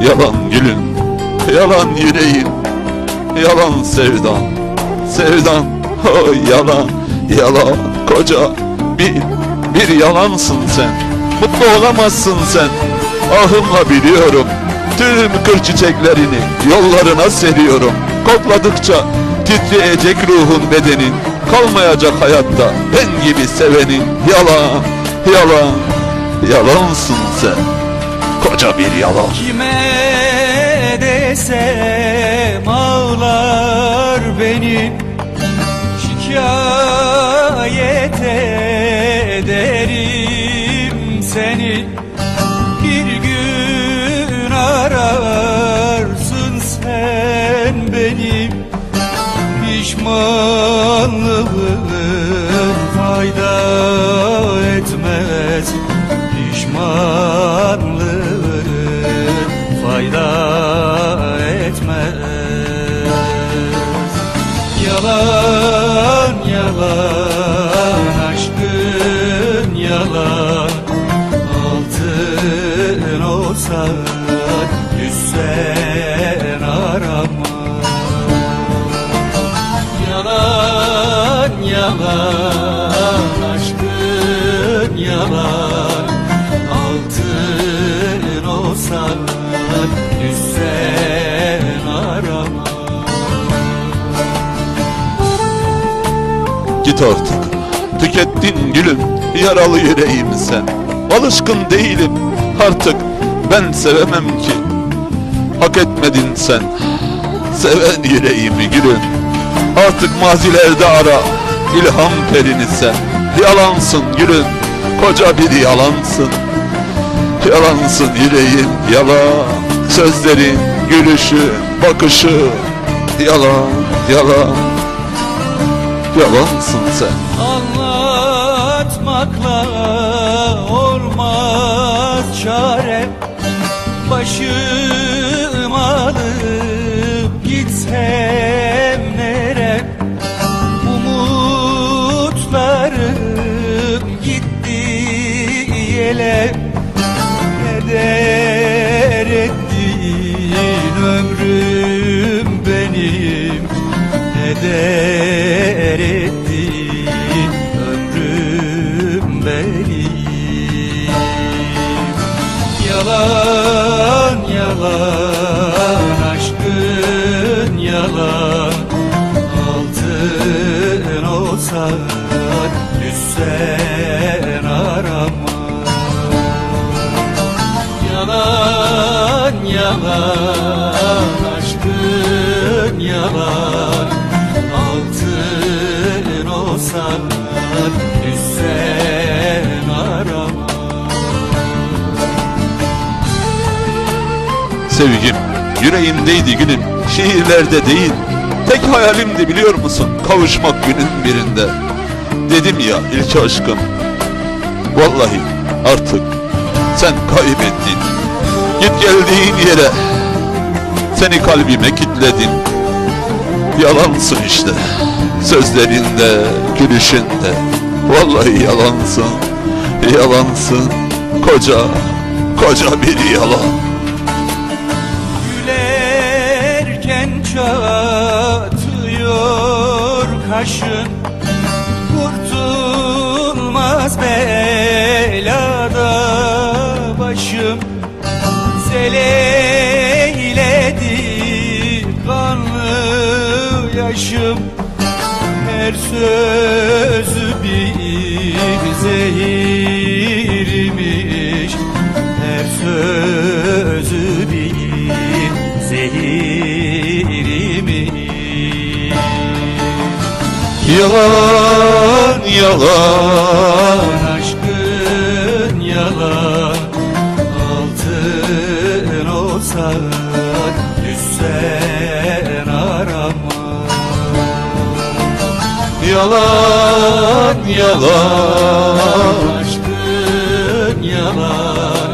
Yalan gülüm, yalan yüreğim, yalan sevdan, sevdan, oh yalan, yalan, koca bir, bir yalansın sen. Mutlu olamazsın sen, ahımla biliyorum. Tüm kır çiçeklerini yollarına seriyorum. Kokladıkça titreyecek ruhun bedenin, kalmayacak hayatta ben gibi sevenin. Yalan, yalan, yalansın sen. Koca bir yalan. Kime desem ağlar beni. Şikayet ederim seni. Bir gün ararsın sen benim Pişmanlığın yalan Altın olsa yüzsen arama Yalan yalan aşkın yalan Altın olsa düşsen arama Git artık. Tükettin gülüm, yaralı yüreğim sen. Alışkın değilim artık. Ben sevemem ki. Hak etmedin sen. Seven yüreğimi gülüm. Artık mazilerde ara. ilham perini sen. Yalansın gülüm. Koca bir yalansın. Yalansın yüreğim yalan. Sözlerin, gülüşü, bakışı. Yalan, yalan. Yalansın sen. Anlatmakla olmaz çare. Başım alıp gitsem nere? Umutlarım gitti yele. Heder ettin ömrüm benim? Heder ettin Yalan yalan aşkın yalan. Altın olsa düşsen arama. Yalan yalan aşkın yalan Sevgim yüreğimdeydi gülüm Şiirlerde değil. Tek hayalimdi biliyor musun Kavuşmak günün birinde. Dedim ya ilk aşkım Vallahi artık Sen kaybettin. Git geldiğin yere Seni kalbime kitledin Yalansın işte Sözlerinde Gülüşünde. Vallahi yalansın Yalansın. Koca Koca bir yalan çatıyor kaşın. Kurtulmaz belada başım. Seleyledi kanlı yaşım. Her sözü bir zehirmiş. Her sözü Yalan yalan. Aşkın yalan. Altın er olsa Düşsen arama. Yalan yalan. Aşkın yalan.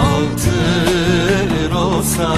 Altın er olsa